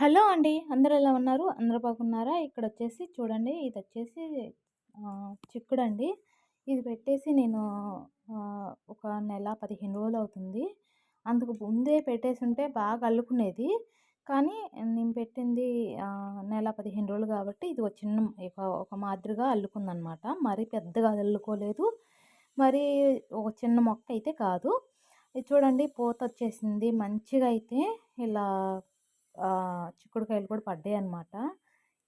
Hello అండి. అందరు ఎలా ఉన్నారు? అందరూ బాగున్నారా? ఇక్కడ వచ్చేసి చూడండి. ఇది వచ్చేసి చిక్కుడు అండి ఇది పెట్టేసి నేను ఒక నెల పదిహేను రోజులు అవుతుంది అందుకు ముందే పెట్టేసి ఉంటే బాగా అల్లుకునేది. కానీ నేను పెట్టింది నెల పదిహేను రోజులు కాబట్టి ఇది ఒక చిన్న ఒక మాదిరిగా అల్లుకుందనమాట. మరీ పెద్దగా అల్లుకోలేదు. మరి ఒక చిన్న మొక్క అయితే కాదు. ఇది చూడండి పూత వచ్చేసింది మంచిగా అయితే ఇలా చిక్కుడుకాయలు కూడా పడ్డాయి అనమాట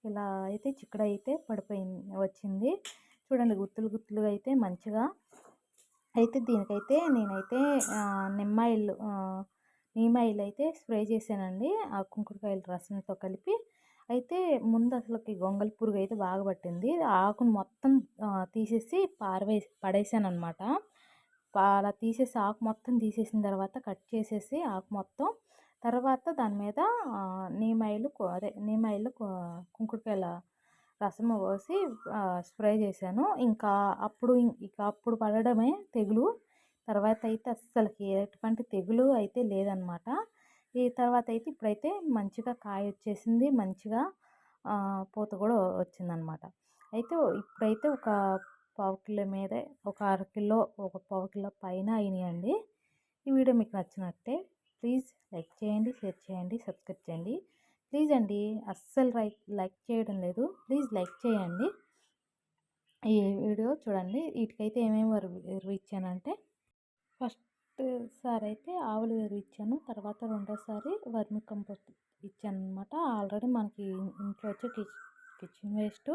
ఇలా అయితే చిక్కుడు అయితే పడిపోయింది వచ్చింది. చూడండి గుత్తులు గుత్తులుగా అయితే మంచిగా అయితే దీనికైతే నేనైతే నిమ్మాయిల్ నీమాయిల్ అయితే స్ప్రే చేశానండి. ఆ కుంకుడుకాయల రసంతో కలిపి. అయితే ముందు అసలుకి గొంగల్ పురుగు అయితే బాగా పట్టింది. ఆకును మొత్తం తీసేసి పారవేసి పడేసాను అనమాట అలా తీసేసి ఆకు మొత్తం తీసేసిన తర్వాత కట్ చేసేసి ఆకు మొత్తం తర్వాత దాని మీద నీమాయిలు అదే నీమాయిలు కుంకుడుకాయల రసము పోసి స్ప్రే చేశాను. ఇంకా అప్పుడు ఇక అప్పుడు పడడమే తెగులు. తర్వాత అయితే అస్సలకి ఎటువంటి తెగులు అయితే లేదనమాట ఈ తర్వాత అయితే ఇప్పుడైతే మంచిగా కాయ వచ్చేసింది. మంచిగా పూత కూడా వచ్చిందనమాట అయితే ఇప్పుడైతే ఒక పావు కిలో మీదే ఒక అర కిలో ఒక పావు కిలో పైన అయినాయండి. ఈ వీడియో మీకు నచ్చినట్టే ప్లీజ్ లైక్ చేయండి షేర్ చేయండి సబ్స్క్రైబ్ చేయండి. ప్లీజ్ అండి అస్సలు లైక్ లైక్ చేయడం లేదు. ప్లీజ్ లైక్ చేయండి. ఈ వీడియో చూడండి. వీటికైతే ఏమేమి ఎరువు ఇచ్చానంటే ఫస్ట్ సారి అయితే ఆవులు ఎరువు ఇచ్చాను తర్వాత రెండోసారి వర్మి కంపోస్ట్ ఇచ్చాను అనమాట ఆల్రెడీ మనకి ఇంట్లో వచ్చే కిచెన్ వేస్ట్